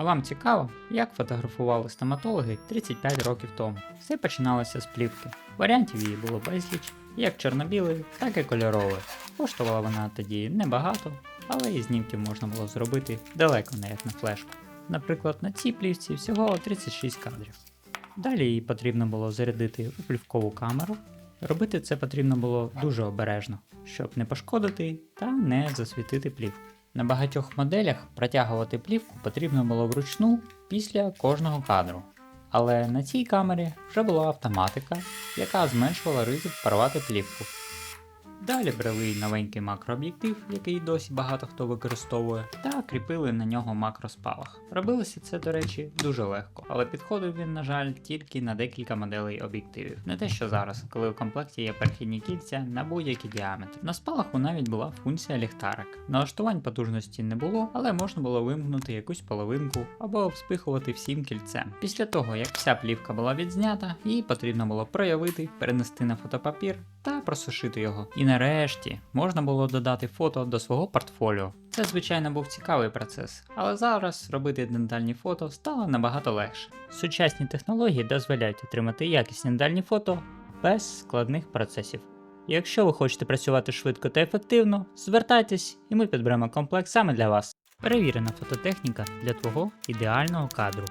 А вам цікаво, як фотографували стоматологи 35 років тому? Все починалося з плівки. Варіантів її було безліч, як чорно-білої, так і кольорової. Коштувала вона тоді небагато, але і знімків можна було зробити далеко не як на флешку. Наприклад, на цій плівці всього 36 кадрів. Далі її потрібно було зарядити у плівкову камеру. Робити це потрібно було дуже обережно, щоб не пошкодити та не засвітити плівку. На багатьох моделях протягувати плівку потрібно було вручну після кожного кадру. Але на цій камері вже була автоматика, яка зменшувала ризик порвати плівку. Далі брали новенький макрооб'єктив, який досі багато хто використовує, та кріпили на нього макроспалах. Робилося це, до речі, дуже легко, але підходив він, на жаль, тільки на декілька моделей об'єктивів. Не те, що зараз, коли у комплекті є перехідні кільця на будь-який діаметр. На спалаху навіть була функція ліхтарик. Налаштувань потужності не було, але можна було вимкнути якусь половинку або вспихувати всім кільцем. Після того, як вся плівка була відзнята, її потрібно було проявити, перенести на фотопапір та просушити його. І нарешті можна було додати фото до свого портфоліо. Це, звичайно, був цікавий процес, але зараз робити дентальні фото стало набагато легше. Сучасні технології дозволяють отримати якісні дентальні фото без складних процесів. Якщо ви хочете працювати швидко та ефективно, звертайтесь і ми підберемо комплект саме для вас. Перевірена фототехніка для твого ідеального кадру.